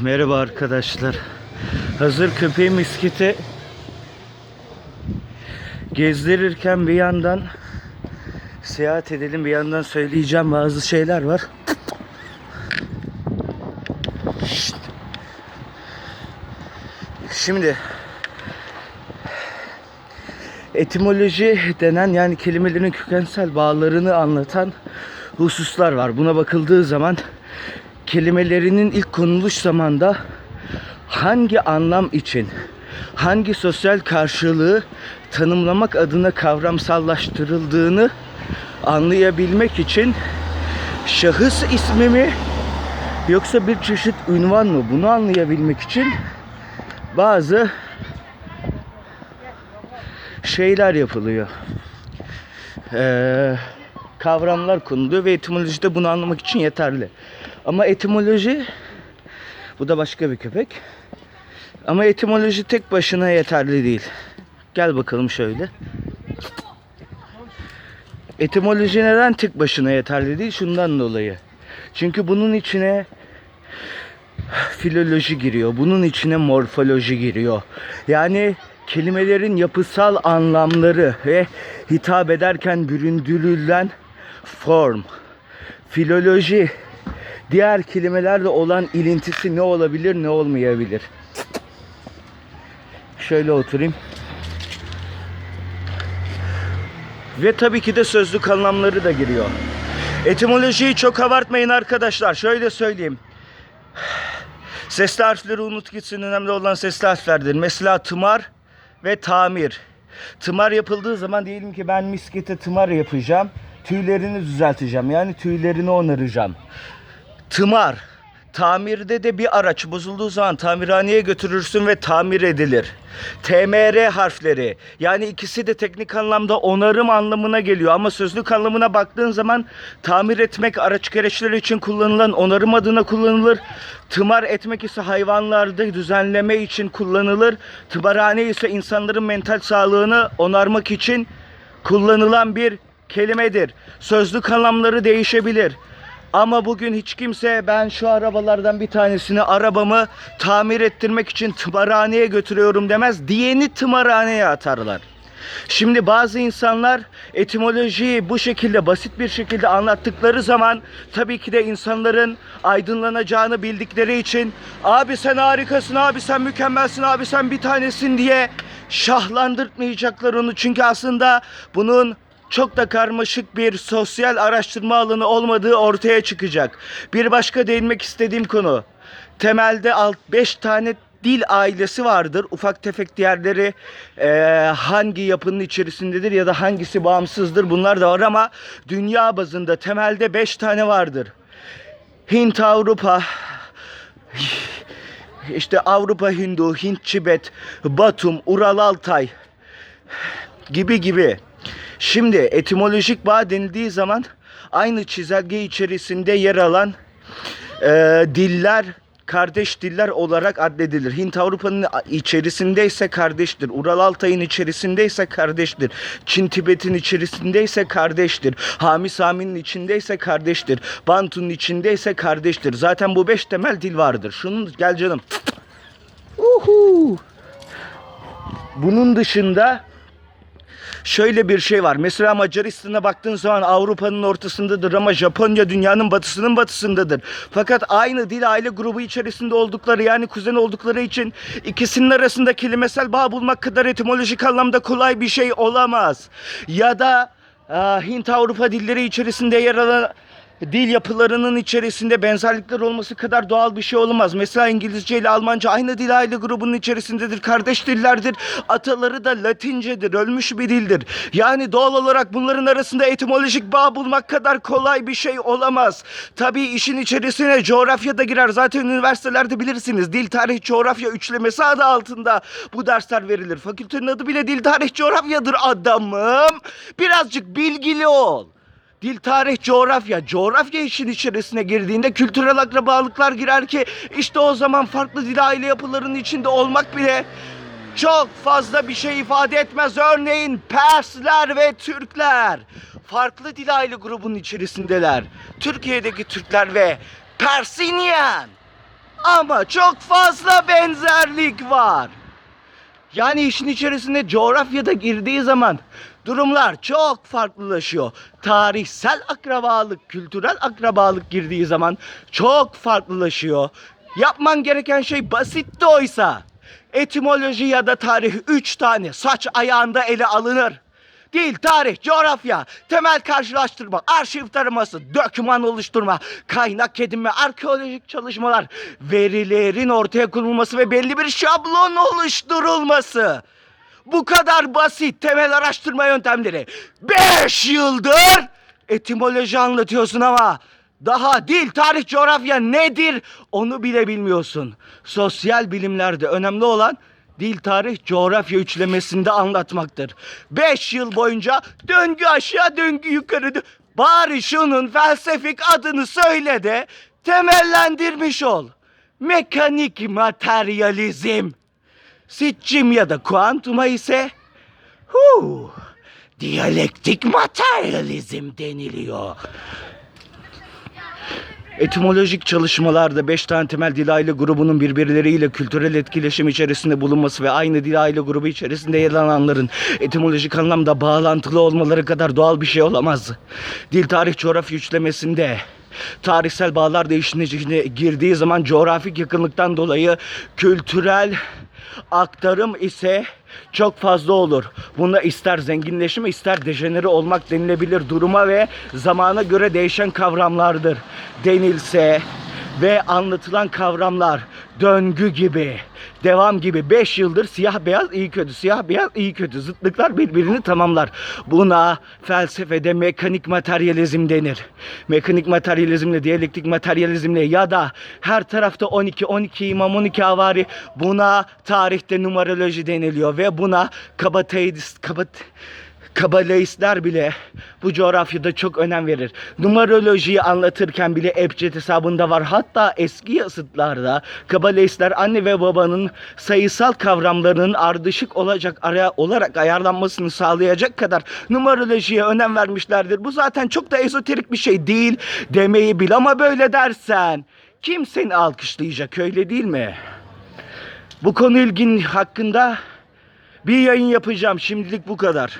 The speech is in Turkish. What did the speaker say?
Merhaba arkadaşlar. Hazır köpeği miskete gezdirirken bir yandan seyahat edelim bir yandan söyleyeceğim bazı şeyler var. Şimdi etimoloji denen yani kelimelerin kökensel bağlarını anlatan hususlar var. Buna bakıldığı zaman kelimelerinin ilk konuluş zamanda hangi anlam için, hangi sosyal karşılığı tanımlamak adına kavramsallaştırıldığını anlayabilmek için şahıs ismi mi yoksa bir çeşit ünvan mı bunu anlayabilmek için bazı şeyler yapılıyor. Ee, kavramlar konuluyor ve etimoloji de bunu anlamak için yeterli. Ama etimoloji bu da başka bir köpek. Ama etimoloji tek başına yeterli değil. Gel bakalım şöyle. Etimoloji neden tek başına yeterli değil? Şundan dolayı. Çünkü bunun içine filoloji giriyor. Bunun içine morfoloji giriyor. Yani kelimelerin yapısal anlamları ve hitap ederken büründürülen form, filoloji, diğer kelimelerle olan ilintisi ne olabilir ne olmayabilir. Şöyle oturayım. Ve tabii ki de sözlük anlamları da giriyor. Etimolojiyi çok abartmayın arkadaşlar. Şöyle söyleyeyim. Sesli harfleri unut gitsin. Önemli olan sesli harflerdir. Mesela tımar ve tamir. Tımar yapıldığı zaman diyelim ki ben miskete tımar yapacağım. Tüylerini düzelteceğim. Yani tüylerini onaracağım. Tımar. Tamirde de bir araç bozulduğu zaman tamirhaneye götürürsün ve tamir edilir. TMR harfleri yani ikisi de teknik anlamda onarım anlamına geliyor ama sözlük anlamına baktığın zaman tamir etmek araç gereçler için kullanılan onarım adına kullanılır. Tımar etmek ise hayvanlarda düzenleme için kullanılır. Tımarhane ise insanların mental sağlığını onarmak için kullanılan bir kelimedir. Sözlük anlamları değişebilir. Ama bugün hiç kimse ben şu arabalardan bir tanesini arabamı tamir ettirmek için tımarhaneye götürüyorum demez. Diyeni tımarhaneye atarlar. Şimdi bazı insanlar etimolojiyi bu şekilde basit bir şekilde anlattıkları zaman tabii ki de insanların aydınlanacağını bildikleri için abi sen harikasın abi sen mükemmelsin abi sen bir tanesin diye şahlandırtmayacaklar onu. Çünkü aslında bunun çok da karmaşık bir sosyal araştırma alanı olmadığı ortaya çıkacak. Bir başka değinmek istediğim konu. Temelde alt 5 tane dil ailesi vardır. Ufak tefek diğerleri eee, hangi yapının içerisindedir ya da hangisi bağımsızdır bunlar da var ama dünya bazında temelde 5 tane vardır. Hint Avrupa, işte Avrupa Hindu, Hint Tibet, Batum, Ural Altay gibi gibi. Şimdi etimolojik bağ denildiği zaman aynı çizelge içerisinde yer alan e, diller kardeş diller olarak addedilir. Hint Avrupa'nın içerisindeyse kardeştir. Ural Altay'ın içerisindeyse kardeştir. Çin Tibet'in içerisindeyse kardeştir. Hami Sami'nin içindeyse kardeştir. Bantu'nun içindeyse kardeştir. Zaten bu beş temel dil vardır. Şunun gel canım. Uhu. Bunun dışında şöyle bir şey var. Mesela Macaristan'a baktığın zaman Avrupa'nın ortasındadır ama Japonya dünyanın batısının batısındadır. Fakat aynı dil aile grubu içerisinde oldukları yani kuzen oldukları için ikisinin arasında kelimesel bağ bulmak kadar etimolojik anlamda kolay bir şey olamaz. Ya da aa, Hint Avrupa dilleri içerisinde yer alan dil yapılarının içerisinde benzerlikler olması kadar doğal bir şey olamaz. Mesela İngilizce ile Almanca aynı dil aile grubunun içerisindedir. Kardeş dillerdir. Ataları da Latincedir. Ölmüş bir dildir. Yani doğal olarak bunların arasında etimolojik bağ bulmak kadar kolay bir şey olamaz. Tabii işin içerisine coğrafya da girer. Zaten üniversitelerde bilirsiniz. Dil, tarih, coğrafya üçlemesi adı altında bu dersler verilir. Fakültenin adı bile dil, tarih, coğrafyadır adamım. Birazcık bilgili ol. Dil, tarih, coğrafya. Coğrafya işin içerisine girdiğinde kültürel akrabalıklar girer ki işte o zaman farklı dil aile yapılarının içinde olmak bile çok fazla bir şey ifade etmez. Örneğin Persler ve Türkler farklı dil aile grubunun içerisindeler. Türkiye'deki Türkler ve Persinian Ama çok fazla benzerlik var. Yani işin içerisinde coğrafyada girdiği zaman durumlar çok farklılaşıyor. Tarihsel akrabalık, kültürel akrabalık girdiği zaman çok farklılaşıyor. Yapman gereken şey basitti oysa. Etimoloji ya da tarih üç tane saç ayağında ele alınır. Dil, tarih, coğrafya, temel karşılaştırma, arşiv taraması, döküman oluşturma, kaynak edinme, arkeolojik çalışmalar, verilerin ortaya konulması ve belli bir şablon oluşturulması. Bu kadar basit temel araştırma yöntemleri. 5 yıldır etimoloji anlatıyorsun ama daha dil, tarih, coğrafya nedir onu bile bilmiyorsun. Sosyal bilimlerde önemli olan dil, tarih, coğrafya üçlemesinde anlatmaktır. 5 yıl boyunca döngü aşağı döngü yukarı. dö- Bari şunun felsefik adını söyle de temellendirmiş ol. Mekanik materyalizm. Sitçim ya da kuantuma ise hu, diyalektik materyalizm deniliyor. Etimolojik çalışmalarda 5 tane temel dil aile grubunun birbirleriyle kültürel etkileşim içerisinde bulunması ve aynı dil aile grubu içerisinde yer alanların etimolojik anlamda bağlantılı olmaları kadar doğal bir şey olamaz. Dil tarih coğrafya üçlemesinde tarihsel bağlar içine girdiği zaman coğrafik yakınlıktan dolayı kültürel aktarım ise çok fazla olur. Bunda ister zenginleşme ister dejenere olmak denilebilir duruma ve zamana göre değişen kavramlardır denilse ve anlatılan kavramlar döngü gibi, devam gibi 5 yıldır siyah beyaz iyi kötü, siyah beyaz iyi kötü zıtlıklar birbirini tamamlar. Buna felsefede mekanik materyalizm denir. Mekanik materyalizmle, diyalektik materyalizmle ya da her tarafta 12, 12 imam, 12 havari buna tarihte numaroloji deniliyor ve buna kabateist, kabat Kabaleistler bile bu coğrafyada çok önem verir. Numarolojiyi anlatırken bile Ebced hesabında var. Hatta eski yazıtlarda Kabaleistler anne ve babanın sayısal kavramlarının ardışık olacak araya olarak ayarlanmasını sağlayacak kadar numarolojiye önem vermişlerdir. Bu zaten çok da ezoterik bir şey değil demeyi bil ama böyle dersen kim seni alkışlayacak öyle değil mi? Bu konu ilgin hakkında bir yayın yapacağım. Şimdilik bu kadar.